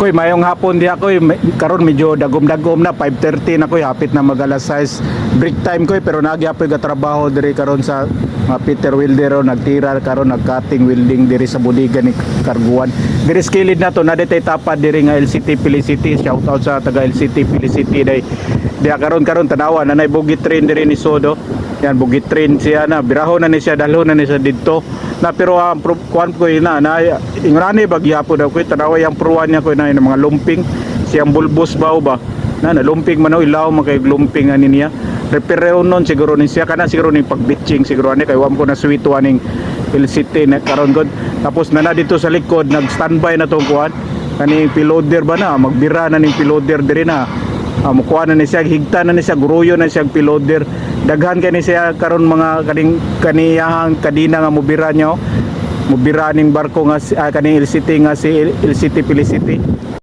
Koy, mayong hapon di ako, karon medyo dagom-dagom na, 5.30 na koy, hapit na mag alas 6. Break time koy, pero nagyapoy ka trabaho diri karon sa mga Peter Wilder, nagtira karon nag-cutting welding diri sa budigan ni Karguan. Diri skilled na to, na detay tapad diri nga LCT Felicity, shout out sa taga LCT Felicity day. Diya karon karon tanawa nanay bugit train diri ni Sodo. Yan bugit train siya na, biraho na ni siya, dalho na ni siya dito. Na pero ang uh, kuan ko na na ingurani bagyapo daw ko. Tanawa yang pruwan niya ko na yung mga lumping. Siyang bulbos ba ba? Na na lumping man ilaw man lumping ani niya. Repair nun siguro ni siya. Kana siguro ni pagbitching siguro ani kay wam ko na sweet aning City na karon god. Tapos na na dito sa likod nag standby na tong kuan kani piloder ba na? Magbira na ning piloder diri na uh, mukuha na ni siya higta na ni siya guruyo na siya piloder daghan kay ni siya karon mga kaning kaniyahang kadina nga mubira niya oh. mubira ning barko nga ah, kaning LCT nga si LCT Felicity